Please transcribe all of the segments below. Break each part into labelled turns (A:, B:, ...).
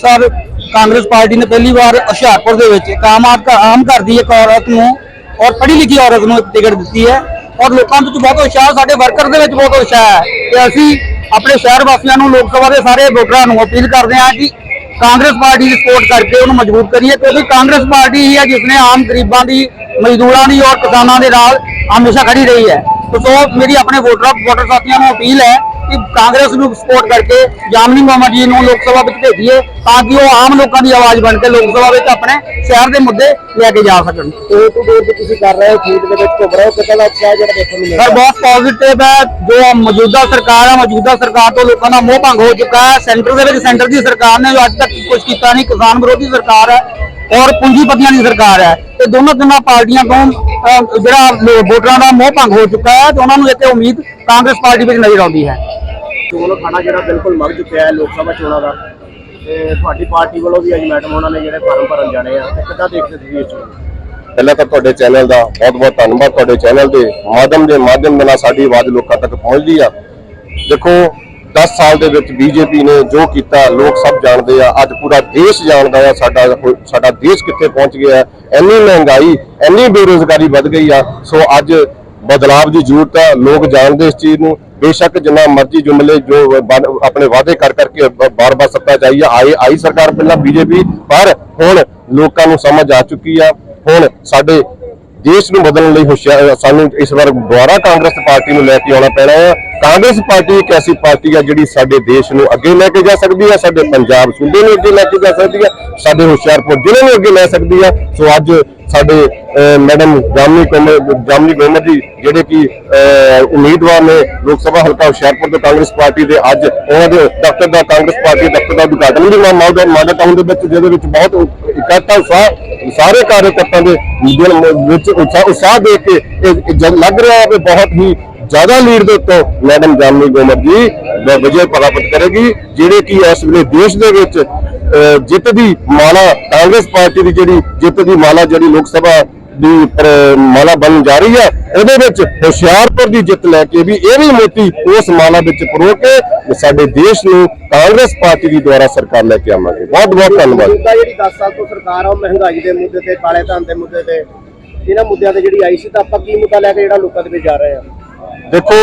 A: Sir, Congress party ਨੇ ਪਹਿਲੀ ਵਾਰ ਹੁਸ਼ਿਆਰਪੁਰ ਦੇ ਵਿੱਚ ਇੱਕ ਆਮ ਆਦ- ਆਮ ਘਰ ਦੀ ਇੱਕ ਔਰਤ ਨੂੰ ਔਰ ਪੜ੍ਹੀ ਲਿਖੀ ਔਰਤ ਨੂੰ ਇੱਕ ਟਿਕਟ ਦਿੱਤੀ ਹੈ ਔਰ ਲੋਕਾਂ ਵਿੱਚ ਬਹੁਤ ਉਤਸ਼ਾਹ, ਸਾਡੇ ਵਰਕਰ ਦੇ ਵਿੱਚ ਬਹੁਤ ਉਤਸ਼ਾਹ ਹੈ ਤੇ ਅਸੀਂ ਆਪਣੇ ਸ਼ਹਿਰ ਵਾਸੀਆਂ ਨੂੰ, ਲੋਕ ਸਭਾ ਦੇ ਸਾਰੇ ਵੋਟਰਾਂ ਨੂੰ ਅਪੀਲ ਕਰਦੇ ਹਾਂ ਕਿ ਕਾਂਗਰਸ ਪਾਰਟੀ ਦੀ ਸਪੋਰਟ ਕਰਕੇ ਉਹਨੂੰ ਮਜ਼ਬੂਤ ਕਰੀਏ, ਕਿਉਂਕਿ ਕਾਂਗਰਸ ਪਾਰਟੀ ਹੀ ਹੈ ਜਿਸ ਨੇ ਆਮ ਗਰੀਬਾਂ ਦੀ, ਮਜ਼ਦੂਰਾਂ ਦੀ ਔਰ ਕਿਸਾਨਾਂ ਦੇ ਨਾਲ ਹਮੇਸ਼ਾ ਖੜੀ ਰਹੀ ਹੈ। ਸੋ, ਮੇਰੀ ਆਪਣੇ ਵੋਟਰਾਂ, ਵੋਟਰ ਸਾਥੀਆਂ ਨੂੰ ਅਪੀਲ ਹੈ ਕਿ ਕਾਂਗਰਸ ਨੂੰ ਸਪੋਰਟ ਕਰਕੇ ਜਾਮਨੀ ਮਾਮਾ ਜੀ ਨੂੰ ਲੋਕ ਸਭਾ ਵਿੱਚ ਭੇਜੀਏ ਤਾਂ ਕਿ ਉਹ ਆਮ ਲੋਕਾਂ ਦੀ ਆਵਾਜ਼ ਬਣ ਕੇ ਲੋਕ ਸਭਾ ਵਿੱਚ ਆਪਣੇ ਸ਼ਹਿਰ ਦੇ ਮੁੱਦੇ ਲੈ ਕੇ ਜਾ ਸਕਣ।
B: ਡੋਰ ਟੂ ਡੋਰ ਤੇ ਤੁਸੀਂ ਕਰ ਰਹੇ ਹੋ ਫੀਲਡ ਦੇ ਵਿੱਚ ਘੁੰਮ ਰਹੇ ਹੋ ਕਿੰਨਾ ਦਾ ਉਤਸ਼ਾਹ ਜਿਹੜਾ ਦੇਖਣ ਨੂੰ ਮਿਲ
A: ਸਰ ਬਹੁਤ ਪੋਜ਼ਿਟਿਵ ਹੈ ਜੋ ਮੌਜੂਦਾ ਸਰਕਾਰ ਹੈ ਮੌਜੂਦਾ ਸਰਕਾਰ ਤੋਂ ਲੋਕਾਂ ਦਾ ਮੋਹ ਭੰਗ ਹੋ ਚੁੱਕਾ ਹੈ। ਸੈਂਟਰ ਦੇ ਵਿੱਚ ਸੈਂਟਰ ਦੀ ਸਰਕਾਰ ਨੇ ਜੋ ਅੱਜ ਤੱਕ ਕੁਝ ਕੀਤਾ ਨਹੀਂ ਕਿਸਾਨ ਵਿਰੋਧੀ ਸਰਕਾਰ ਹੈ। ਔਰ ਪੂੰਜੀਪਤੀਆਂ ਦੀ ਸਰਕਾਰ ਹੈ। ਤੇ ਦੋਨੋਂ ਤਿੰਨਾਂ ਪਾਰਟੀਆਂ ਤੋਂ ਜਿਹੜਾ ਵੋਟਰਾਂ ਦਾ ਮੋਹ ਭੰਗ ਹੋ ਚੁੱਕਾ ਹੈ ਤੇ ਉਹਨਾਂ ਨੂੰ ਇੱਥੇ ਉਮੀਦ ਕਾਂਗਰਸ ਪਾਰਟੀ ਵਿੱਚ ਨਜ਼ਰ ਆਉਂਦੀ ਹੈ।
B: ਚੋਣ ਖਾਣਾ ਜਿਹੜਾ ਬਿਲਕੁਲ ਮੱਗ ਚੁੱਕਿਆ ਹੈ ਲੋਕ ਸਭਾ ਚੋਣਾਂ ਦਾ। ਤੇ ਤੁਹਾਡੀ ਪਾਰਟੀ ਵੱਲੋਂ ਵੀ ਅੱਜ ਮੈਡਮ ਉਹਨਾਂ ਨੇ ਜਿਹੜੇ ਫਾਰਮ ਭਰਨ ਜਾਣੇ ਆ ਤੇ ਕਿੱਦਾਂ ਦੇਖਦੇ ਤੁਸੀਂ ਇਸ ਨੂੰ?
C: ਪਹਿਲਾਂ ਤਾਂ ਤੁਹਾਡੇ ਚੈਨਲ ਦਾ ਬਹੁਤ-ਬਹੁਤ ਧੰਨਵਾਦ। ਤੁਹਾਡੇ ਚੈਨਲ ਦੇ ਮਾਧਿਅਮ ਦੇ ਮਾਧਿਅਮ ਦੇ ਨਾਲ ਸਾਡੀ ਆਵਾਜ਼ ਲੋਕਾਂ ਤੱਕ ਪਹੁੰਚਦੀ ਆ। ਦੇਖੋ 10 ਸਾਲ ਦੇ ਵਿੱਚ ਬੀਜੇਪੀ ਨੇ ਜੋ ਕੀਤਾ, ਲੋਕ ਸਭ ਜਾਣਦੇ ਆ, ਅੱਜ ਪੂਰਾ ਦੇਸ਼ ਜਾਣਦਾ ਆ, ਸਾਡਾ ਸਾਡਾ ਦੇਸ਼ ਕਿੱਥੇ ਪਹੁੰਚ ਗਿਆ ਹੈ। ਇੰਨੀ ਮਹਿੰਗਾਈ, ਇੰਨੀ ਬੇਰੋਜ਼ਗਾਰੀ ਵੱਧ ਗਈ ਆ। ਸੋ ਅੱਜ ਬਦਲਾਵ ਦੀ ਜ਼ਰੂਰਤ ਆ, ਲੋਕ ਜਾਣਦੇ ਇਸ ਚੀਜ਼ ਨੂੰ। ਬੇਸ਼ੱਕ ਜਿੰਨਾ ਮਰਜ਼ੀ ਜੁਮਲੇ ਜੋ ਆਪਣੇ ਵਾਅਦੇ ਕਰ ਕਰਕੇ ਬਾਰ-ਬਾਰ ਸੱਤਾ ਚਾਹੀ ਆ ਆਈ ਆਈ ਸਰਕਾਰ ਪਹਿਲਾਂ ਬੀਜੇਪੀ ਪਰ ਹੁਣ ਲੋਕਾਂ ਨੂੰ ਸਮਝ ਆ ਚੁੱਕੀ ਆ। ਹੁਣ ਸਾਡੇ ਦੇਸ਼ ਨੂੰ ਬਦਲਣ ਲਈ ਹੁਸ਼ਿਆਰ ਸਾਨੂੰ ਇਸ ਵਾਰ ਦੁਬਾਰਾ ਕਾਂਗਰਸ ਪਾਰਟੀ ਨੂੰ ਲੈ ਕੇ ਆਉਣਾ ਪੈਣਾ ਹੈ ਕਾਂਗਰਸ ਪਾਰਟੀ ਇੱਕ ਐਸੀ ਪਾਰਟੀ ਹੈ ਜਿਹੜੀ ਸਾਡੇ ਦੇਸ਼ ਨੂੰ ਅੱਗੇ ਲੈ ਕੇ ਜਾ ਸਕਦੀ ਹੈ ਸਾਡੇ ਪੰਜਾਬ ਸੂਬੇ ਨੂੰ ਅੱਗੇ ਲੈ ਕੇ ਜਾ ਸਕਦੀ ਹੈ ਸਾਡੇ ਹੁਸ਼ਿਆਰਪੁਰ ਜ਼ਿਲ੍ਹੇ ਨੂੰ ਅੱਗੇ ਲੈ ਸਕਦੀ ਹੈ ਸੋ ਅੱਜ ਸਾਡੇ ਅਹ, ਮੈਡਮ ਜਾਮਨੀ ਕੋਮਰ ਜਾਮਨੀ ਗੋਮਰ ਜੀ ਜਿਹੜੇ ਕਿ ਉਮੀਦਵਾਰ ਨੇ ਲੋਕ ਸਭਾ ਹਲਕਾ ਹੁਸ਼ਿਆਰਪੁਰ ਤੋਂ ਕਾਂਗਰਸ ਪਾਰਟੀ ਦੇ ਅੱਜ ਉਹਨਾਂ ਦੇ ਦਫ਼ਤਰ ਦਾ ਕਾਂਗਰਸ ਪਾਰਟੀ ਦਫ਼ਤਰ ਦਾ ਉਦਘਾਟਨ ਵੀ ਮੈਂ ਮੌਜੂਦ ਮਾਦਾ ਟਾਊਨ ਦੇ ਵਿੱਚ ਜਿਹਦੇ ਵਿੱਚ ਬਹੁਤ ਇਕੱਠਾ ਉਤਸ਼ਾਹ ਸਾਰੇ ਕਾਰਜਕਰਤਾਵਾਂ ਦੇ ਵਿੱਚ ਉਤਸ਼ਾਹ ਉਤਸ਼ਾਹ ਦੇਖ ਕੇ ਇਹ ਲੱਗ ਰਿਹਾ ਹੈ ਕਿ ਬਹੁਤ ਹੀ ਜ਼ਿਆਦਾ ਲੀਡ ਦੇ ਉੱਤੇ ਮੈਡਮ ਜਾਮਨੀ ਗੋਮਰ ਜੀ ਵਿਜੇ ਪ੍ਰਾਪਤ ਕਰੇਗੀ ਜਿਹੜੇ ਕਿ ਇਸ ਵੇਲੇ ਦੇਸ਼ ਦੇ ਵਿੱਚ ਜਿੱਤ ਦੀ ਮਾਲਾ ਕਾਂਗਰਸ ਪਾਰਟੀ ਦੀ ਜਿਹੜੀ ਜਿੱਤ ਦੀ ਮਾਲਾ ਜਿਹੜੀ ਲੋਕ ਸਭਾ ਦੀ ਮਾਲਾ ਬਣ ਜਾ ਰਹੀ ਹੈ ਉਹਦੇ ਵਿੱਚ ਹੁਸ਼ਿਆਰਪੁਰ ਦੀ ਜਿੱਤ ਲੈ ਕੇ ਵੀ ਇਹ ਵੀ ਮੋਤੀ ਉਸ ਮਾਲਾ ਵਿੱਚ ਪਰੋ ਕੇ ਸਾਡੇ ਦੇਸ਼ ਨੂੰ ਕਾਂਗਰਸ ਪਾਰਟੀ ਦੀ ਦੁਆਰਾ ਸਰਕਾਰ ਲੈ ਕੇ ਆਵਾਂਗੇ। ਬਹੁਤ ਬਹੁਤ ਧੰਨਵਾਦ।
B: ਜਿਹੜੀ 10 ਸਾਲ ਤੋਂ ਸਰਕਾਰ ਆ ਉਹ ਮਹਿੰਗਾਈ ਦੇ ਮੁੱਦੇ ਤੇ ਕਾਲੇ ਧਨ ਦੇ ਮੁੱਦੇ ਤੇ ਇਹਨਾਂ ਮੁੱਦਿਆਂ ਤੇ ਜਿਹੜੀ ਆਈ ਸੀ ਤਾਂ ਆਪਾਂ ਕੀ ਮੁੱਦਾ ਲੈ ਕੇ ਜਿਹੜਾ ਲੋਕਾਂ ਦੇ ਵਿੱਚ ਜਾ ਰਹੇ ਆ?
C: ਦੇਖੋ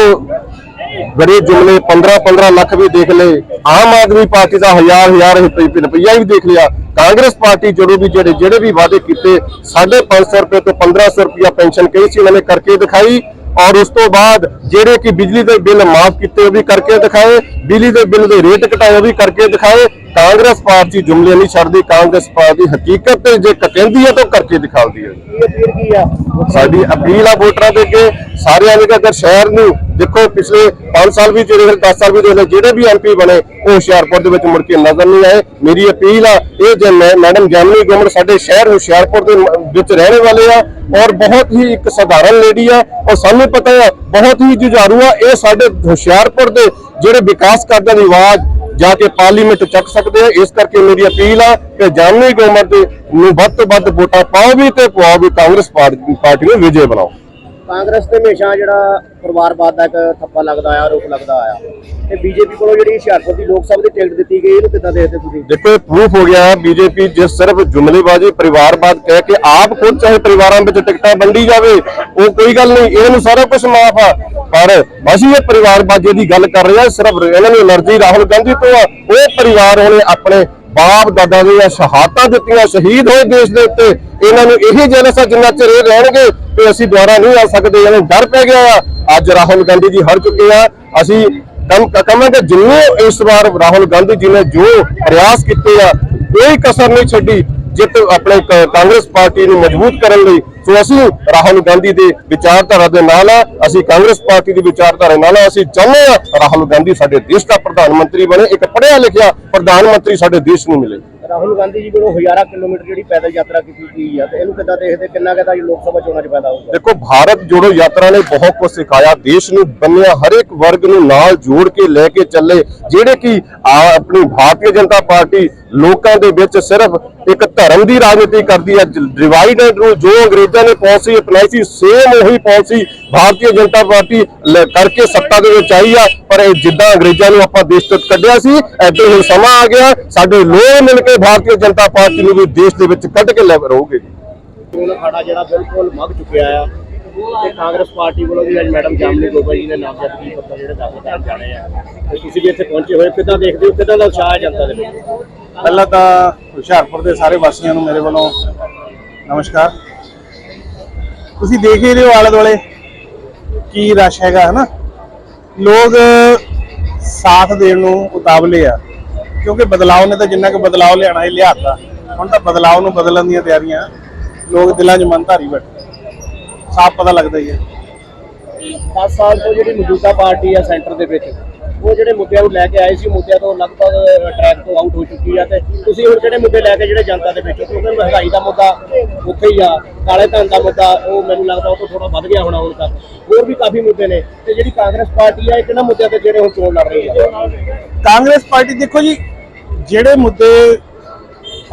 C: ਗਰੀਬ ਜੁਮਲੇ 15 15 ਲੱਖ ਵੀ ਦੇਖ ਲਏ। ਆਮ ਆਦਮੀ ਪਾਰਟੀ ਦਾ ਹਜ਼ਾਰ ਹਜ਼ਾਰ ਰੁਪਈਆ ਵੀ ਦੇਖ ਲਿਆ। ਕਾਂਗਰਸ ਪਾਰਟੀ ਜਦੋਂ ਵੀ ਜਿਹੜੇ ਜਿਹੜੇ ਵੀ ਵਾਅਦੇ ਕੀਤੇ 550 ਰੁਪਏ ਤੋਂ 1500 ਰੁਪਇਆ ਪੈਨਸ਼ਨ ਕਹੀ ਸੀ, ਉਹਨਾਂ ਨੇ ਕਰਕੇ ਦਿਖਾਈ। ਔਰ ਉਸ ਤੋਂ ਬਾਅਦ ਜਿਹੜੇ ਕਿ ਬਿਜਲੀ ਦੇ ਬਿੱਲ ਮਾਫ ਕੀਤੇ ਉਹ ਵੀ ਕਰਕੇ ਦਿਖਾਏ, ਬਿਜਲੀ ਦੇ ਬਿੱਲ ਦੇ ਰੇਟ ਘਟਾਏ ਉਹ ਵੀ ਕਰਕੇ ਦਿਖਾਏ। ਕਾਂਗਰਸ ਪਾਰਟੀ ਜੁਮਲੇ ਨਹੀਂ ਛੱਡਦੀ ਕਾਂਗਰਸ ਪਾਰਟੀ ਹਕੀਕਤ ਤੇ ਜੇ ਕਹਿੰਦੀ ਹੈ ਤਾਂ ਕਰਕੇ ਦਿਖਾਉਂਦੀ ਹੈ।
B: ਕੀ ਕੀ
C: ਸਾਡੀ ਅਪੀਲ ਆ ਵੋਟਰਾਂ ਦੇ ਅੱਗੇ ਸਾਰਿਆਂ ਨੇ ਕਿ ਅਗਰ ਸ਼ਹਿਰ ਨੂੰ ਦੇਖੋ ਪਿਛਲੇ 5 ਸਾਲ ਵੀ ਜਿਹੜੇ 10 ਸਾਲ ਵੀ ਜਿਹੜੇ ਜਿਹੜੇ ਵੀ ਐਮਪੀ ਬਣੇ ਉਹ ਹੁਸ਼ਿਆਰਪੁਰ ਦੇ ਵਿੱਚ ਮੁੜ ਕੇ ਨਜ਼ਰ ਨਹੀਂ ਆਏ। ਮੇਰੀ ਅਪੀਲ ਆ ਇਹ ਜੇ ਮੈਂ- ਮੈਡਮ ਜਾਮਨੀ ਗੋਮਰ ਸਾਡੇ ਸ਼ਹਿਰ ਹੁਸ਼ਿਆਰਪੁਰ ਦੇ ਵਿੱਚ ਰਹਿਣੇ ਵਾਲੇ ਆ ਔਰ ਬਹੁਤ ਹੀ ਇੱਕ ਸਧਾਰਨ ਲੇਡੀ ਆ ਔਰ ਸਾਨੂੰ ਪਤਾ ਹੈ ਬਹੁਤ ਹੀ ਜੁਝਾਰੂ ਆ ਇਹ ਸਾਡੇ ਹੁਸ਼ਿਆਰਪੁਰ ਦੇ ਜਿਹੜੇ ਵਿਕਾਸ ਕਰਦਿਆਂ ਦੀ ਆਵਾਜ਼ ਜਾ ਕੇ ਪਾਰਲੀਮੈਂਟ ਚੱਕ ਸਕਦੇ ਆ। ਇਸ ਕਰਕੇ ਮੇਰੀ ਅਪੀਲ ਆ ਕਿ ਜਾਮਨੀ ਦੇ ਨੂੰ ਵੱਧ ਤੋਂ ਵੱਧ ਵੋਟਾਂ ਪਾਓ ਵੀ ਤੇ ਪਾਓ ਵੀ ਕਾਂਗਰਸ ਪਾਰਟੀ ਨੂੰ ਵਿਜੇ ਬਣਾਓ।
B: ਕਾਂਗਰਸ ਤੇ ਹਮੇਸ਼ਾ ਜਿਹੜਾ ਪਰਿਵਾਰਵਾਦ ਦਾ ਇੱਕ ਥੱਪਾ ਲੱਗਦਾ ਆਇਆ ਆਰੋਪ ਲੱਗਦਾ ਆਇਆ। ਤੇ ਬੀਜੇਪੀ ਕੋਲੋਂ ਜਿਹੜੀ ਹੁਸ਼ਿਆਰਪੁਰ ਦੀ ਲੋਕ ਸਭਾ ਦੀ ਟਿਕਟ ਦਿੱਤੀ ਗਈ ਇਹਨੂੰ ਕਿੱਦਾਂ ਦੇਖਦੇ ਤੁਸੀਂ?
C: ਦੇਖੋ ਪ੍ਰੂਫ ਹੋ ਗਿਆ। ਬੀਜੇਪੀ ਜਿਸ ਸਿਰਫ ਜੁਮਲੇਬਾਜ਼ੀ ਪਰਿਵਾਰਵਾਦ ਕਹਿ ਕੇ ਆਪ ਖੁਦ ਚਾਹੇ ਪਰਿਵਾਰਾਂ ਵਿੱਚ ਟਿਕਟਾਂ ਵੰਡੀ ਜਾਵੇ ਉਹ ਕੋਈ ਗੱਲ ਨਹੀਂ। ਇਹਨੂੰ ਸਾਰਾ ਕੁਝ ਮਾਫ ਆ। ਪਰ ਅਸੀਂ ਇਹ ਪਰਿਵਾਰਵਾਦੀ ਦੀ ਗੱਲ ਕਰ ਰਹੇ ਹਾਂ, ਸਿਰਫ ਇਹਨਾਂ ਨੂੰ ਅਲਰਜੀ ਰਾਹੁਲ ਗਾਂਧੀ ਤੋਂ ਆ, ਉਹ ਪਰਿਵਾਰ ਹੁਣੇ ਆਪਣੇ ਬਾਪ, ਦਾਦਾ ਦੀਆਂ ਸ਼ਹਾਦਤਾਂ ਦਿੱਤੀਆਂ, ਸ਼ਹੀਦ ਹੋਏ ਦੇਸ਼ ਦੇ ਉੱਤੇ। ਇਹਨਾਂ ਨੂੰ ਇਹੀ ਜਲਸਾ ਜਿੰਨਾ ਚਿਰ ਇਹ ਰਹਿਣਗੇ ਤੇ ਅਸੀਂ ਦੁਆਰਾ ਨਹੀਂ ਆ ਸਕਦੇ, ਇਹਨਾਂ ਨੂੰ ਡਰ ਪੈ ਗਿਆ ਆ। ਅੱਜ ਰਾਹੁਲ ਗਾਂਧੀ ਜੀ ਹਰ ਚੁੱਕੇ ਆ। ਅਸੀਂ ਕੰਮ ਕਹਾਂਗੇ ਜਿੰਨੇ ਇਸ ਵਾਰ ਰਾਹੁਲ ਗਾਂਧੀ ਜੀ ਨੇ ਜੋ ਪ੍ਰਯਾਸ ਕੀਤੇ ਆ, ਕੋਈ ਕਸਰ ਨਹੀਂ ਛੱਡੀ ਜਿੱਤ ਆਪਣੇ ਕਾਂਗਰਸ ਪਾਰਟੀ ਨੂੰ ਮਜ਼ਬੂਤ ਕਰਨ ਲਈ। ਸੋ ਅਸੀਂ ਰਾਹੁਲ ਗਾਂਧੀ ਦੇ ਵਿਚਾਰਧਾਰਾ ਦੇ ਨਾਲ ਆ ਅਸੀਂ ਕਾਂਗਰਸ ਪਾਰਟੀ ਦੀ ਵਿਚਾਰਧਾਰਾ ਨਾਲ ਆ ਅਸੀਂ ਚਾਹੁੰਦੇ ਆ ਰਾਹੁਲ ਗਾਂਧੀ ਸਾਡੇ ਦੇਸ਼ ਦਾ ਪ੍ਰਧਾਨ ਮੰਤਰੀ ਬਣੇ ਇੱਕ ਪੜ੍ਹਿਆ ਲਿਖਿਆ ਪ੍ਰਧਾਨ ਮੰਤਰੀ ਸਾਡੇ ਦੇਸ਼ ਨੂੰ ਮਿਲੇ।
B: ਰਾਹੁਲ ਗਾਂਧੀ ਜੀ ਕੋਲੋਂ ਹਜ਼ਾਰਾਂ ਕਿਲੋਮੀਟਰ ਜਿਹੜੀ ਪੈਦਲ ਯਾਤਰਾ ਕੀਤੀ ਗਈ ਆ ਤੇ ਇਹਨੂੰ ਕਿੱਦਾਂ ਦੇਖਦੇ ਕਿੰਨਾ ਕਿਦਾ ਲੋਕ ਸਭਾ ਚੋਣਾਂ 'ਚ ਪੈਦਾ ਹੋਊਗਾ?
C: ਦੇਖੋ ਭਾਰਤ ਜੋੜੋ ਯਾਤਰਾ ਨੇ ਬਹੁਤ ਕੁਝ ਸਿਖਾਇਆ ਦੇਸ਼ ਨੂੰ ਬੰਨਿਆ ਹਰ ਇੱਕ ਵਰਗ ਨੂੰ ਨਾਲ ਜੋੜ ਕੇ ਲੈ ਕੇ ਚੱਲੇ ਜਿਹੜੇ ਕਿ ਆਪਣੀ ਭਾਰਤੀ ਜਨਤਾ ਪਾਰਟੀ ਲੋਕਾਂ ਦੇ ਵਿੱਚ ਸਿਰਫ ਇੱਕ ਧਰਮ ਦੀ ਰਾਜਨੀਤੀ ਕਰਦੀ ਹੈ ਡਿਵਾਈਡ ਐਂਡ ਰੂਲ ਜੋ ਅੰਗਰੇਜ਼ਾਂ ਨੇ ਪਾਲਿਸੀ ਅਪਣਾਈ ਸੀ ਸੇਮ ਉਹੀ ਪਾਲਿਸੀ ਭਾਰਤੀ ਜਨਤਾ ਪਾਰਟੀ ਕਰਕੇ ਸੱਤਾ ਦੇ ਵਿੱਚ ਆਈ ਆ, ਪਰ ਇਹ ਜਿੱਦਾਂ ਅੰਗਰੇਜ਼ਾਂ ਨੂੰ ਆਪਾਂ ਦੇਸ਼ ਤੋਂ ਕੱਢਿਆ ਸੀ ਐਦਾਂ ਹੀ ਸਮਾਂ ਆ ਗਿਆ, ਸਾਡੇ ਲੋਕ ਮਿਲ ਕੇ ਭਾਰਤੀ ਜਨਤਾ ਪਾਰਟੀ ਨੂੰ ਵੀ ਦੇਸ਼ ਦੇ ਵਿੱਚ ਕੱਢ ਕੇ ਲੈ ਰਹੋਗੇ। ਜੀ
B: ਚੋਣ ਜਿਹੜਾ ਬਿਲਕੁਲ ਮੱਗ ਚੁੱਕਿਆ ਆ, ਤੇ ਕਾਂਗਰਸ ਪਾਰਟੀ ਵੱਲੋਂ ਵੀ ਅੱਜ ਮੈਡਮ ਜਾਮਨੀ ਗੋਬਾ ਜੀ ਨੇ ਨਾਮਜ਼ਦਗੀ ਪੱਤਰ ਜਿਹੜੇ ਦਾਖਲ ਕਰ ਜਾਣੇ ਆ। ਤੁਸੀਂ ਵੀ ਇੱਥੇ ਪਹੁੰਚੇ ਹੋਏ ਕਿੱਦਾਂ ਦੇਖਦੇ ਹੋ, ਕਿੱਦਾਂ ਦਾ ਉਤਸ਼ਾਹ ਜਨਤਾ ਦੇ ਵਿੱਚ?
D: ਪਹਿਲਾਂ ਤਾਂ ਹੁਸ਼ਿਆਰਪੁਰ ਦੇ ਸਾਰੇ ਵਾਸੀਆਂ ਨੂੰ ਮੇਰੇ ਵੱਲੋਂ ਨਮਸਕਾਰ। ਤੁਸੀਂ ਦੇਖ ਹੀ ਰਹੇ ਹੋ ਆਲੇ ਦੁਆਲੇ ਕੀ ਰਸ਼ ਹੈਗਾ, ਹਨਾ? ਲੋਕ ਸਾਥ ਦੇਣ ਨੂੰ ਉਤਾਵਲੇ ਆ, ਕਿਉਂਕਿ ਬਦਲਾਅ ਨੇ ਤਾਂ ਜਿੰਨਾ ਕੁ ਬਦਲਾਅ ਲਿਆਣਾ ਹੀ ਲਿਆਤਾ। ਹੁਣ ਤਾਂ ਬਦਲਾਅ ਨੂੰ ਬਦਲਣ ਦੀਆਂ ਤਿਆਰੀਆਂ, ਲੋਕ ਦਿਲਾਂ 'ਚ ਮਨ ਧਾਰੀ ਬੈਠੇ। ਸਾਫ਼ ਪਤਾ ਲੱਗਦਾ ਹੀ ਹੈ।
B: 10 ਸਾਲ ਤੋਂ ਜਿਹੜੀ ਮੌਜੂਦਾ ਪਾਰਟੀ ਆ ਸੈਂਟਰ ਦੇ ਵਿੱਚ ਉਹ ਜਿਹੜੇ ਮੁੱਦਿਆਂ ਨੂੰ ਲੈ ਕੇ ਆਏ ਸੀ ਮੁੱਦਿਆਂ ਤੋਂ ਲਗਭਗ ਟਰੈਕ ਤੋਂ ਆਊਟ ਹੋ ਚੁੱਕੀ ਆ ਤੇ ਤੁਸੀਂ ਹੁਣ ਕਿਹੜੇ ਮੁੱਦੇ ਲੈ ਕੇ ਜਿਹੜੇ ਜਨਤਾ ਦੇ ਵਿੱਚ ਕਿਉਂਕਿ ਮਹਿੰਗਾਈ ਦਾ ਮੁੱਦਾ ਉੱਥੇ ਹੀ ਆ, ਕਾਲੇ ਧਨ ਦਾ ਮੁੱਦਾ, ਉਹ ਮੈਨੂੰ ਲੱਗਦਾ ਉਹ ਤੋਂ ਥੋੜਾ ਵੱਧ ਗਿਆ ਹੋਣਾ ਹੁਣ ਤੱਕ ਹੋਰ ਵੀ ਕਾਫੀ ਮੁੱਦੇ ਨੇ ਤੇ ਜਿਹੜੀ ਕਾਂਗਰਸ ਪਾਰਟੀ ਆ, ਇਹ ਕਿਹਨਾਂ ਮੁੱਦਿਆਂ ਤੇ ਜਿਹੜੇ ਹੁਣ ਚੋਣ ਲੜ ਰਹੀ ਹੈ
D: ਕਾਂਗਰਸ ਪਾਰਟੀ ਦੇਖੋ ਜੀ, ਜਿਹੜੇ ਮੁੱਦੇ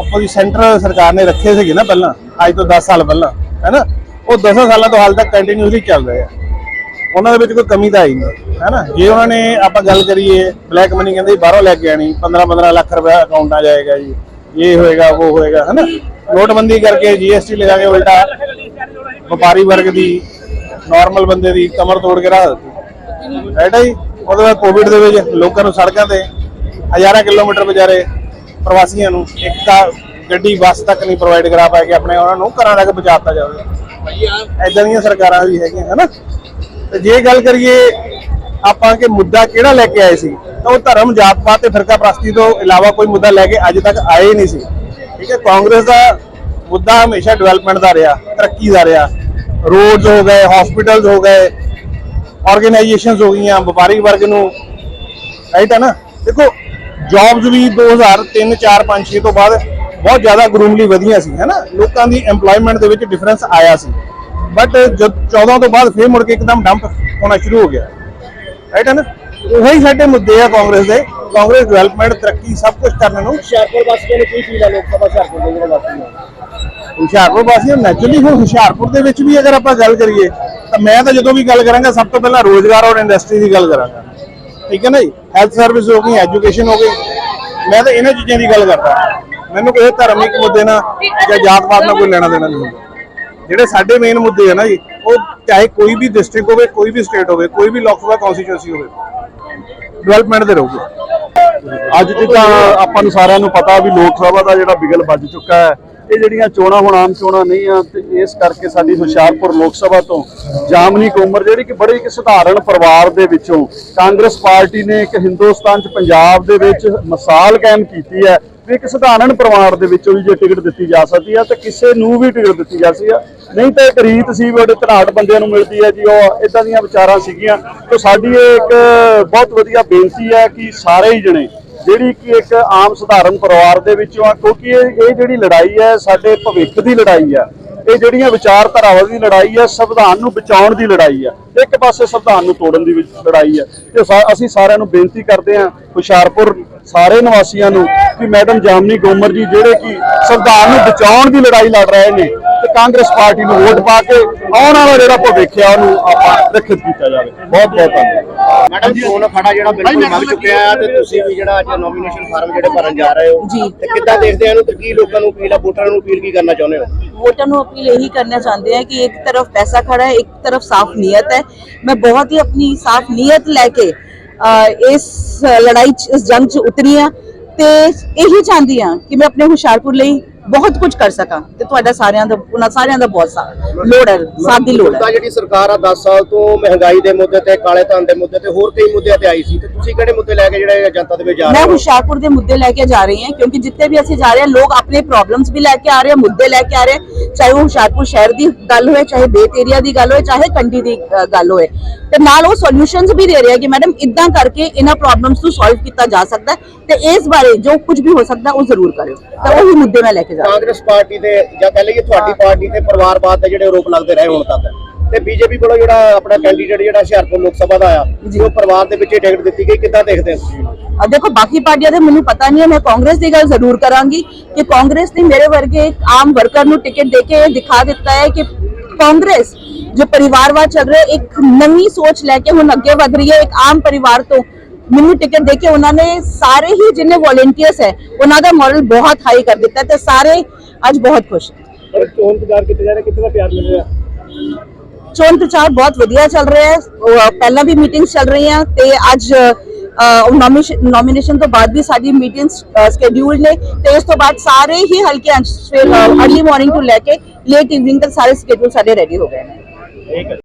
D: ਆਪਾਂ ਦੀ ਸੈਂਟਰ ਸਰਕਾਰ ਨੇ ਰੱਖੇ ਸੀਗੇ ਨਾ ਪਹਿਲਾਂ, ਅੱਜ ਤੋਂ 10 ਸਾਲ ਪਹਿਲਾਂ ਹੈਨਾ ਉਹ 10 ਸਾਲਾਂ ਤੋਂ ਹਾਲ ਤੱਕ ਕੰਟੀਨਿਊਸਲੀ ਚੱਲ ਰਹੇ ਆ। ਉਹਨਾਂ ਦੇ ਵਿੱਚ ਕੋਈ ਕਮੀ ਤਾਂ ਆਈ ਨਹੀਂ। ਹੈਨਾ? ਜੇ ਉਹਨਾਂ ਨੇ ਆਪਾਂ ਗੱਲ ਕਰੀਏ ਬਲੈਕ ਮਨੀ ਕਹਿੰਦੇ ਬਾਹਰੋਂ ਲੈ ਕੇ ਆਣੀ 15 15 ਲੱਖ ਰੁਪਏ ਅਕਾਊਂਟਾਂ ਜਾਏਗਾ ਜੀ। ਇਹ ਹੋਏਗਾ ਉਹ ਹੋਏਗਾ ਹੈਨਾ? ਨੋਟਬੰਦੀ ਕਰਕੇ ਜੀਐਸਟੀ ਲਗਾ ਕੇ ਉਲਟਾ ਵਪਾਰੀ ਵਰਗ ਦੀ ਨਾਰਮਲ ਬੰਦੇ ਦੀ ਕਮਰ ਤੋੜ ਕੇ ਰੱਖ ਦਿੱਤੀ। ਰਾਈਟ ਹੈ ਜੀ? ਉਹਦੇ ਬਾਅਦ ਕੋਵਿਡ ਦੇ ਵਿੱਚ ਲੋਕਾਂ ਨੂੰ ਸੜਕਾਂ ਤੇ ਹਜ਼ਾਰਾਂ ਕਿਲੋਮੀਟਰ ਵਿਚਾਰੇ ਪ੍ਰਵਾਸੀਆਂ ਨੂੰ ਇੱਕ ਤਾਂ ਗੱਡੀ ਬੱਸ ਤੱਕ ਨਹੀਂ ਪ੍ਰੋਵਾਈਡ ਕਰਾ ਪਾਏ ਕਿ ਆਪਣੇ ਉਹਨਾਂ ਨੂੰ ਘਰਾਂ ਤੱਕ ਪਹੁੰਚਾਤਾ ਜਾਵੇ। ਐਦਾਂ ਦੀਆਂ ਸਰਕਾਰਾਂ ਵੀ ਹੈਗੀਆਂ ਹਨਾ? ਤੇ ਜੇ ਗੱਲ ਕਰੀਏ ਆਪਾਂ ਕਿ ਮੁੱਦਾ ਕਿਹੜਾ ਲੈ ਕੇ ਆਏ ਸੀ? ਤਾਂ ਉਹ ਧਰਮ, ਜਾਤ ਪਾਤ ਤੇ ਫਿਰਕਾ ਪ੍ਰਸਤੀ ਤੋਂ ਇਲਾਵਾ ਕੋਈ ਮੁੱਦਾ ਲੈ ਕੇ ਅੱਜ ਤੱਕ ਆਏ ਨਹੀਂ ਸੀ। ਠੀਕ ਹੈ, ਕਾਂਗਰਸ ਦਾ ਮੁੱਦਾ ਹਮੇਸ਼ਾ ਡਿਵੈਲਪਮੈਂਟ ਦਾ ਰਿਹਾ, ਤਰੱਕੀ ਦਾ ਰਿਹਾ। ਰੋਡਸ ਹੋ ਗਏ ਹਸਪੀਟਲਸ ਹੋ ਗਏ ਆਰਗੇਨਾਈਜੇਸ਼ਨਸ ਹੋ ਗਈਆਂ, ਵਪਾਰੀ ਵਰਗ ਨੂੰ ਰਾਈਟ ਹੈ ਨਾ? ਦੇਖੋ ਜੌਬਸ ਵੀ 2003 4 5 6 ਤੋਂ ਬਾਅਦ ਬਹੁਤ ਜ਼ਿਆਦਾ ਗਰੂਮਲੀ ਵਧੀਆਂ ਸੀ, ਹੈ ਨਾ? ਲੋਕਾਂ ਦੀ EMPLOYMENT ਦੇ ਵਿੱਚ ਡਿਫਰੈਂਸ ਆਇਆ ਸੀ। ਬਟ ਜਦ 14 ਤੋਂ ਬਾਅਦ ਫੇਰ ਮੁੜ ਕੇ ਇੱਕਦਮ ਡੰਪ ਹੋਣਾ ਸ਼ੁਰੂ ਹੋ ਗਿਆ। ਰਾਈਟ ਹੈ ਨਾ ਉਹੀ ਸਾਡੇ ਮੁੱਦੇ ਆ ਕਾਂਗਰਸ ਦੇ। ਕਾਂਗਰਸ ਡਿਵੈਲਪਮੈਂਟ ਤਰੱਕੀ ਸਭ ਕੁਝ ਕਰਨ ਨੂੰ।
B: ਹੁਸ਼ਿਆਰਪੁਰ ਵਾਸੀਆਂ ਨੂੰ ਕੀ ਫੀਲ ਆ ਲੋਕ ਸਭਾ ਹੁਸ਼ਿਆਰਪੁਰ ਦੇ ਜਿਹੜੇ ਵਾਸੀ ਨੇ?
D: ਹੁਸ਼ਿਆਰਪੁਰ ਵਾਸੀਆਂ ਨੈਚੁਰਲੀ ਹੁਣ ਹੁਸ਼ਿਆਰਪੁਰ ਦੇ ਵਿੱਚ ਵੀ ਅਗਰ ਆਪਾਂ ਗੱਲ ਕਰੀਏ ਤਾਂ ਮੈਂ ਤਾਂ ਜਦੋਂ ਵੀ ਗੱਲ ਕਰਾਂਗਾ ਸਭ ਤੋਂ ਪਹਿਲਾਂ ਰੋਜ਼ਗਾਰ ਔਰ ਇੰਡਸਟਰੀ ਦੀ ਗੱਲ ਕਰਾਂਗਾ। ਠੀਕ ਹੈ ਨਾ ਜੀ? ਹੈਲਥ ਸਰਵਿਸ ਹੋ ਗਈ ਐਜੂਕੇਸ਼ਨ ਹੋ ਗਈ। ਮੈਂ ਤਾਂ ਇਹਨਾਂ ਚੀਜ਼ਾਂ ਦੀ ਗੱਲ ਕਰਦਾ। ਮੈਨੂੰ ਕਿਸੇ ਧਾਰਮਿਕ ਮੁੱਦੇ ਨਾਲ ਜਾਂ ਜਾਤ ਪਾਤ ਨਾਲ ਕੋਈ ਲੈਣਾ ਦੇਣਾ ਨਹੀਂ ਹੁੰਦਾ। ਜਿਹੜੇ ਸਾਡੇ ਮੇਨ ਮੁੱਦੇ ਆ ਨਾ ਜੀ, ਉਹ ਚਾਹੇ ਕੋਈ ਵੀ ਡਿਸਟ੍ਰਿਕਟ ਹੋਵੇ, ਕੋਈ ਵੀ ਸਟੇਟ ਹੋਵੇ, ਕੋਈ ਵੀ ਲੋਕ ਸਭਾ ਕਨਸਟੀਟਿਊਂਸੀ ਹੋਵੇ ਡਿਵੈਲਪਮੈਂਟ ਦੇ ਰਹੂਗੇ।
E: ਅੱਜ ਜਿੱਦਾਂ ਆਪਾਂ ਨੂੰ ਸਾਰਿਆਂ ਨੂੰ ਪਤਾ ਵੀ ਲੋਕ ਸਭਾ ਦਾ ਜਿਹੜਾ ਬਿਗਲ ਵੱਜ ਚੁੱਕਾ ਹੈ, ਇਹ ਜਿਹੜੀਆਂ ਚੋਣਾਂ ਹੁਣ ਆਮ ਚੋਣਾਂ ਨਹੀਂ ਆ, ਤੇ ਇਸ ਕਰਕੇ ਸਾਡੀ ਹੁਸ਼ਿਆਰਪੁਰ ਲੋਕ ਸਭਾ ਤੋਂ ਜਾਮਨੀ ਕੋਮਰ, ਜਿਹੜੀ ਕਿ ਬੜੇ ਇੱਕ ਸਧਾਰਨ ਪਰਿਵਾਰ ਦੇ ਵਿੱਚੋਂ ਕਾਂਗਰਸ ਪਾਰਟੀ ਨੇ ਇੱਕ ਹਿੰਦੁਸਤਾਨ ਚ ਪੰਜਾਬ ਦੇ ਵਿੱਚ ਮਿਸਾਲ ਕਾਇਮ ਕੀਤੀ ਹੈ ਵੀ ਇੱਕ ਸਧਾਰਨ ਪਰਿਵਾਰ ਦੇ ਵਿੱਚੋਂ ਵੀ ਜੇ ਟਿਕਟ ਦਿੱਤੀ ਜਾ ਸਕਦੀ ਹੈ ਤੇ ਕਿਸੇ ਨੂੰ ਵੀ ਟਿਕਟ ਦਿੱਤੀ ਜਾ ਸਕਦੀ ਹੈ ਨਹੀਂ ਤਾਂ ਇੱਕ ਰੀਤ ਸੀ, ਵੀ ਉਹਦੇ ਧਨਾਟ ਬੰਦਿਆਂ ਨੂੰ ਮਿਲਦੀ ਹੈ ਜੀ, ਉਹ ਇਦਾਂ ਦੀਆਂ ਵਿਚਾਰਾਂ ਸੀਗੀਆਂ। ਤੇ ਸਾਡੀ ਇਹ ਇੱਕ ਬਹੁਤ ਵਧੀਆ ਬੇਨਤੀ ਹੈ ਕਿ ਸਾਰੇ ਹੀ ਜਣੇ, ਜਿਹੜੀ ਕਿ ਇੱਕ ਆਮ ਸਧਾਰਨ ਪਰਿਵਾਰ ਦੇ ਵਿੱਚੋਂ ਆ, ਕਿਉਂਕਿ ਇਹ ਇਹ ਜਿਹੜੀ ਲੜਾਈ ਹੈ ਸਾਡੇ ਭਵਿੱਖ ਦੀ ਲੜਾਈ ਹੈ ਇਹ ਜਿਹੜੀਆਂ ਵਿਚਾਰਧਾਰਾਵਾਂ ਦੀ ਲੜਾਈ ਹੈ ਸੰਵਿਧਾਨ ਨੂੰ ਬਚਾਉਣ ਦੀ ਲੜਾਈ ਹੈ ਇੱਕ ਪਾਸੇ ਸੰਵਿਧਾਨ ਨੂੰ ਤੋੜਨ ਦੀ ਵੀ ਲੜਾਈ ਹੈ ਤੇ ਅਸੀਂ ਸਾਰਿਆਂ ਨੂੰ ਬੇਨਤੀ ਕਰਦੇ ਹਾਂ ਹੁਸ਼ਿਆਰਪੁਰ ਸਾਰੇ ਨਿਵਾਸੀਆਂ ਨੂੰ ਕਿ ਮੈਡਮ ਜਾਮਨੀ ਗੋਮਰ ਜੀ ਜਿਹੜੇ ਕਿ ਸੰਵਿਧਾਨ ਨੂੰ ਬਚਾਉਣ ਦੀ ਲੜਾਈ ਲੜ ਰਹੇ ਨੇ ਤੇ ਕਾਂਗਰਸ ਪਾਰਟੀ ਨੂੰ ਵੋਟ ਪਾ ਕੇ ਆਉਣ ਵਾਲਾ ਜਿਹੜਾ ਭਵਿੱਖ ਹੈ ਉਹਨੂੰ ਆਪਾਂ ਰੱਖਿਤ ਕੀਤਾ ਜਾਵੇ ਬਹੁਤ ਬਹੁਤ ਧੰਨਵਾਦ
B: ਮੈਡਮ ਚੋਣ ਅਖਾੜਾ ਜਿਹੜਾ ਬਿਲਕੁਲ ਮੱਗ ਚੁੱਕਿਆ ਆ ਤੇ ਤੁਸੀਂ ਵੀ ਜਿਹੜਾ ਅੱਜ ਨੋਮੀਨੇਸ਼ਨ ਫਾਰਮ ਜਿਹੜੇ ਭਰਨ ਜਾ ਰਹੇ ਹੋ
F: ਜੀ।
B: ਤੇ ਕਿੱਦਾਂ ਦੇਖਦੇ ਆ ਇਹਨੂੰ ਤੇ ਕੀ ਲੋਕਾਂ ਨੂੰ ਅਪੀਲ ਆ ਵੋਟਰਾਂ ਨੂੰ ਅਪੀਲ ਕੀ ਕਰਨਾ ਚਾਹੁੰਦੇ ਹੋ
F: वोटर ਨੂੰ अपील यही करना चाहते हैं कि एक तरफ पैसा खड़ा है एक तरफ साफ नीयत है मैं बहुत ही अपनी साफ नीयत लेके अ, इस लड़ाई च- इस जंग ਚ ਉਤਰੀ ਆ ਤੇ ਇਹੀ ਚਾਹੁੰਦੀ ਆ ਕਿ ਮੈਂ ਆਪਣੇ ਹੁਸ਼ਿਆਰਪੁਰ ਲਈ ਬਹੁਤ ਕੁਝ ਕਰ ਸਕਾਂ ਤੇ ਤੁਹਾਡਾ ਸਾਰਿਆਂ ਦਾ ਉਹਨਾਂ ਸਾਰਿਆਂ ਦਾ ਬਹੁਤ ਸਾਥ ਲੋੜ ਹੈ ਸਾਥ ਦੀ ਲੋੜ ਹੈ।
B: ਜਿਹੜੀ ਸਰਕਾਰ ਆ 10 ਸਾਲ ਤੋਂ ਮਹਿੰਗਾਈ ਦੇ ਮੁੱਦੇ ਤੇ ਕਾਲੇ ਧਨ ਦੇ ਮੁੱਦੇ ਤੇ ਹੋਰ ਕਈ ਮੁੱਦਿਆਂ ਤੇ ਆਈ ਸੀ। ਤੇ ਤੁਸੀਂ ਕਿਹੜੇ ਮੁੱਦੇ ਲੈ ਕੇ ਜਿਹੜੇ ਜਨਤਾ ਦੇ ਵਿੱਚ ਜਾ
F: ਮੈਂ
B: ਰਹੇ ਹੋ?
F: ਹੁਸ਼ਿਆਰਪੁਰ ਦੇ ਮੁੱਦੇ ਲੈ ਕੇ ਜਾ ਰਹੀ ਹਾਂ ਕਿਉਂਕਿ ਜਿੱਥੇ ਵੀ ਅਸੀਂ ਜਾ ਰਹੇ ਹਾਂ ਲੋਕ ਆਪਣੇ ਪ੍ਰੋਬਲਮਸ ਵੀ ਲੈ ਕੇ ਆ ਰਹੇ ਮੁੱਦੇ ਲੈ ਕੇ ਆ ਰਹੇ ਚਾਹੇ ਉਹ ਹੁਸ਼ਿਆਰਪੁਰ ਸ਼ਹਿਰ ਦੀ ਗੱਲ ਹੋਵੇ ਚਾਹੇ ਬੇਤ ਏਰੀਆ ਦੀ ਗੱਲ ਹੋਵੇ ਚਾਹੇ ਕੰਡੀ ਦੀ ਗੱਲ ਹੋਵੇ ਤੇ ਨਾਲ ਉਹ ਸੋਲੂਸ਼ਨਸ ਵੀ ਦੇ ਰਹੇ ਕਿ ਮੈਡਮ ਇਦਾਂ ਕਰਕੇ ਇਹਨਾਂ ਪ੍ਰੋਬਲਮਸ ਨੂੰ ਸੋਲਵ ਕੀਤਾ ਜਾ ਸਕਦਾ ਤੇ ਇਸ ਬਾਰੇ ਜੋ ਕੁਝ ਵੀ ਹੋ ਸਕਦਾ ਉਹ ਜ਼ਰੂਰ ਕਰਿਓ। ਤਾਂ ਉਹੀ ਮੁੱਦੇ ਮੈਂ ਲੈ ਕੇ ਜਾ ਰਹੀ ਹਾਂ।
B: ਕਾਂਗਰਸ ਪਾਰਟੀ ਤੇ ਜਾਂ ਕਹਿ ਲਈਏ ਤੁਹਾਡੀ ਪਾਰਟੀ ਤੇ ਪਰਿਵਾਰਵਾਦ ਦੇ ਜਿਹੜੇ ਆਰੋਪ ਲੱਗਦੇ ਰਹੇ ਹੁਣ ਤੱਕ ਤੇ ਬੀਜੇਪੀ ਵੱਲੋਂ ਜਿਹੜਾ ਆਪਣਾ ਕੈਂਡੀਡੇਟ ਜਿਹੜਾ ਹੁਸ਼ਿਆਰਪੁਰ ਲੋਕ ਸਭਾ ਦਾ ਆ
F: ਜੀ।
B: ਜੋ ਪਰਿਵਾਰ ਦੇ ਵਿੱਚ ਟਿਕਟ ਦਿੱਤੀ ਗਈ ਕਿੱਦਾਂ ਦੇਖਦੇ ਹੋ
F: ਅਹ ਦੇਖੋ ਬਾਕੀ ਪਾਰਟੀਆਂ ਦੇ ਮੈਨੂੰ ਪਤਾ ਨਹੀਂ ਹੈ ਮੈਂ ਕਾਂਗਰਸ ਦੀ ਗੱਲ ਜ਼ਰੂਰ ਕਰਾਂਗੀ ਕਿ ਕਾਂਗਰਸ ਨੇ ਮੇਰੇ ਵਰਗੇ ਇੱਕ ਆਮ ਵਰਕਰ ਨੂੰ ਟਿਕਟ ਦੇ ਕੇ ਇਹ ਦਿਖਾ ਦਿੱਤਾ ਹੈ ਕਿ ਕਾਂਗਰਸ ਜੋ ਪਰਿਵਾਰਵਾਦ ਚੱਲ ਰਿਹਾ ਇੱਕ ਨਵੀਂ ਸੋਚ ਲੈ ਕੇ ਹੁਣ ਅੱਗੇ ਵਧ ਰਹੀ ਹੈ ਇੱਕ ਆਮ ਪਰਿਵਾਰ ਤੋਂ ਮੈਨੂੰ ਟਿਕਟ ਦੇ ਕੇ ਉਹਨਾਂ ਨੇ ਸਾਰੇ ਹੀ ਜਿੰਨੇ ਵੋਲੰਟੀਅਰਸ ਹੈ ਉਹਨਾਂ ਦਾ ਮੋਰਲ ਬਹੁਤ ਹਾਈ ਕਰ ਦਿੱਤਾ ਹੈ ਤੇ ਸਾਰੇ ਅੱਜ ਬਹੁਤ ਖੁਸ਼ ਹੈ
B: ਪਰ ਚੋਣ ਪ੍ਰਚਾਰ ਕਿੱਥੇ ਜਾ ਰਿਹਾ ਕਿੱਥੇ ਦਾ ਪਿਆਰ ਮਿਲ ਰਿਹਾ
F: ਚੋਣ ਪ੍ਰਚਾਰ ਬਹੁਤ ਵਧੀਆ ਚੱਲ ਰਿਹਾ ਹੈ ਉਹ, ਅ, ਪਹਿਲਾਂ ਵੀ ਮੀਟਿੰਗਸ ਚੱਲ ਰਹੀਆਂ ਤੇ ਅੱਜ ਨੋਮੀਨੇਸ਼ਨ ਤੋਂ ਬਾਅਦ ਵੀ ਸਾਡੀ ਮੀਟਿੰਗਸ ਸਕੇਡਿਊਲ ਨੇ ਤੇ ਇਸ ਤੋਂ ਬਾਅਦ ਸਾਰੇ ਹੀ ਹਲਕੇ ਅੰਸ਼ ਸਵੇਰ ਅਰਲੀ ਮਾਰਨਿੰਗ ਤੋਂ ਲੈ ਕੇ ਲੇਟ ਇਵਨਿੰਗ ਤੱਕ ਸਾਰੇ ਸਕੇਡਿਊਲ ਸਾਡੇ ਰੈਡੀ ਹੋ ਗਏ ਨੇ
B: ਠੀਕ ਹੈ